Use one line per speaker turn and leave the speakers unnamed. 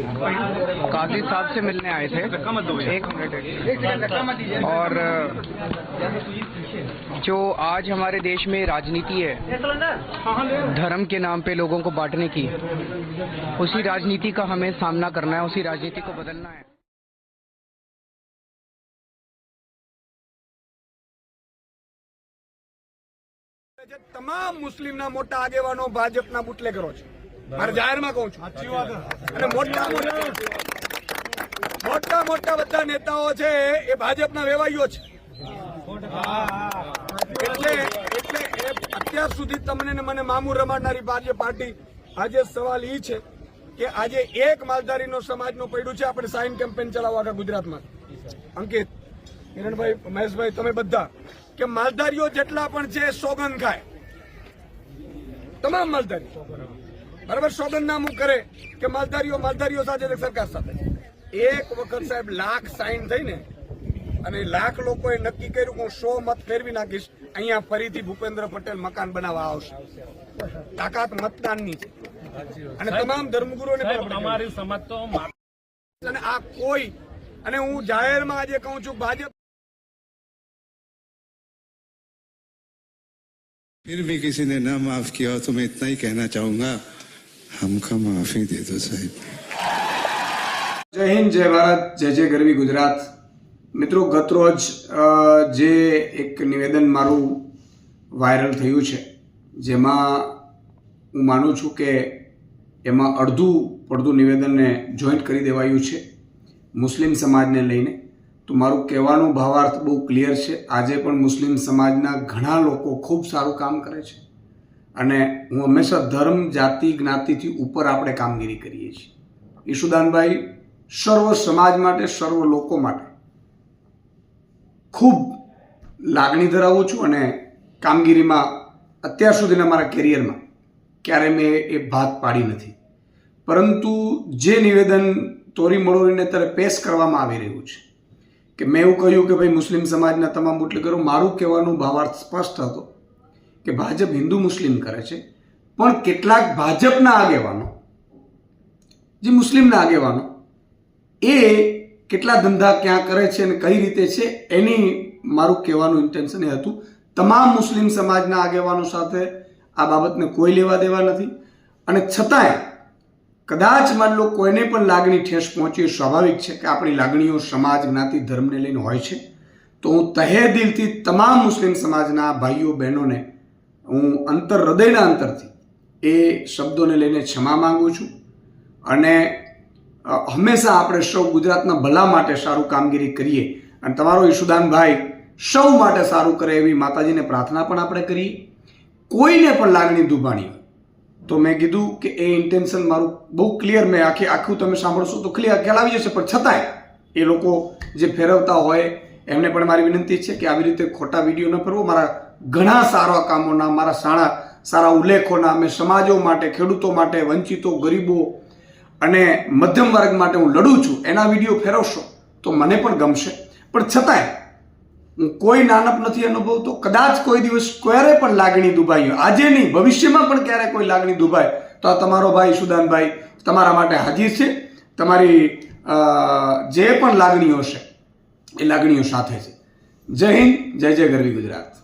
काजी साहब से मिलने आए थे एक मिनट एक और जो आज हमारे देश में राजनीति है धर्म के नाम पे लोगों को बांटने की उसी राजनीति का हमें सामना करना है उसी राजनीति को बदलना है
જે તમામ મુસ્લિમના મોટા આગેવાનો ભાજપના બુટલેગરો છે મારે જાહેરમાં કહું છું. અને મોટા મોટા મોટા મોટા બધા નેતાઓ છે એ ભાજપના વેવાઈઓ છે. એટલે એટલે અત્યાર સુધી તમને મને મામું રમાડનારી ભાજપ પાર્ટી આજે સવાલ એ છે કે આજે એક માલધારીનો સમાજનું પડ્યું છે આપણે સાઇન કેમ્પેન ચલાવવા આખા ગુજરાતમાં. અંકિત કિરણભાઈ મહેશભાઈ તમે બધા કે માલધારીઓ જેટલા પણ છે સોગંદ ખાય. તમામ માલધારી બરાબર સોગંદનામું કરે કે માલધારીઓ માલધારીઓ સાથે છે, સરકાર સાથે એક વખત સાહેબ લાખ સાઈન થઈને અને લાખ લોકોએ નક્કી કર્યું કે હું સો મત ફેરવી નાખીશ અહીંયા ફરીથી ભૂપેન્દ્ર પટેલ મકાન બનાવવા આવશે તાકાત મતદાનની છે અને તમામ ધર્મગુરુઓને પણ આપણે
અમારી સમજ તો મા-
અને આ કોઈ અને હું જાહેરમાં આજે કહું છું ભાજપ
फिर भी किसी ने ना माफ किया हो तो मैं इतना ही कहना चाहूंगा હમકા માફી દે સાહેબ.
જય હિન્દ, જય ભારત, જય જય ગરવી ગુજરાત. મિત્રો ગતરોજ જે એક નિવેદન મારું વાયરલ થયું છે, જેમાં હું માનું છું કે એમાં અડધું પડધું નિવેદનને જોઈન્ટ કરી દેવાયું છે, મુસ્લિમ સમાજને લઈને. તો મારું કહેવાનું ભાવાર્થ બહુ ક્લિયર છે. આજે પણ મુસ્લિમ સમાજના ઘણા લોકો ખૂબ સારું કામ કરે છે. અને હું હંમેશા ધર્મ, જાતિ, જ્ઞાતિથી ઉપર આપણે કામગીરી કરીએ છીએ. ઈશુદાનભાઈ સર્વ સમાજ માટે, સર્વ લોકો માટે ખૂબ લાગણી ધરાવું છું અને કામગીરીમાં અત્યાર સુધીના મારા કેરિયરમાં ક્યારે મેં એ ભાત પાડી નથી. પરંતુ જે નિવેદન તોરી મળોરીને અત્યારે પેશ કરવામાં આવી રહ્યું છે, કે મેં એવું કહ્યું કે ભાઈ મુસ્લિમ સમાજના તમામ બુટલેગરો, મારું કહેવાનું ભાવાર્થ સ્પષ્ટ હતો. કે ભાજપ હિન્દુ મુસ્લિમ કરે છે, પણ કેટલાક ભાજપના આગેવાનો, જે મુસ્લિમના આગેવાનો, એ કેટલા ધંધા ક્યાં કરે છે અને કઈ રીતે છે, એની મારું કહેવાનું ઇન્ટેન્શન એ હતું. તમામ મુસ્લિમ સમાજના આગેવાનો સાથે આ બાબતને કોઈ લેવા દેવા નથી. અને છતાંય, કદાચ માન લો કોઈને પણ લાગણી ઠેસ પહોંચી સ્વાભાવિક છે કે આપણી લાગણીઓ સમાજ, જ્ઞાતિ, ધર્મને લઈને હોય છે. તો હું તહે દિલથી તમામ મુસ્લિમ સમાજના ભાઈઓ, બહેનોને હું અંતર હૃદયના અંતરથી એ શબ્દોને લઈને ક્ષમા માંગુ છું અને હંમેશા આપણે સૌ ગુજરાતના ભલા માટે સારું કામગીરી કરીએ અને તમારો ઈશુદાનભાઈ સૌ માટે સારું કરે એવી માતાજીને પ્રાર્થના પણ આપણે કરીએ. કોઈને પણ લાગણી દુભાણી તો મેં કીધું કે એ ઇન્ટેન્શન મારું બહુ ક્લિયર મેં આખી આખું તમે સાંભળશો તો ક્લિયર ખ્યાલ આવી જશે. પણ છતાંય એ લોકો જે ફેરવતા હોય એમને પણ મારી વિનંતી છે કે આવી રીતે ખોટા વીડિયો ન ફરવો. મારા ઘણા સારા કામોના, મારા સારા સારા ઉલ્લેખોના મેં સમાજો માટે, ખેડૂતો માટે, વંચિતો, ગરીબો અને મધ્યમ વર્ગ માટે હું લડું છું. એના વીડિયો ફેરવશો તો મને પણ ગમશે. પણ છતાંય હું કોઈ નાનપ નથી અનુભવતો. કદાચ કોઈ દિવસ ક્યારે પણ લાગણી દુભાઈ હોય. આજે નહીં, ભવિષ્યમાં પણ ક્યારે કોઈ લાગણી દુભાય. તો આ તમારો ભાઈ સુદાનભાઈ તમારા માટે હાજર છે. તમારી જે પણ લાગણીઓ છે એ લાગણીઓ સાથે છે. જય હિન્દ જય જય ગરવી ગુજરાત.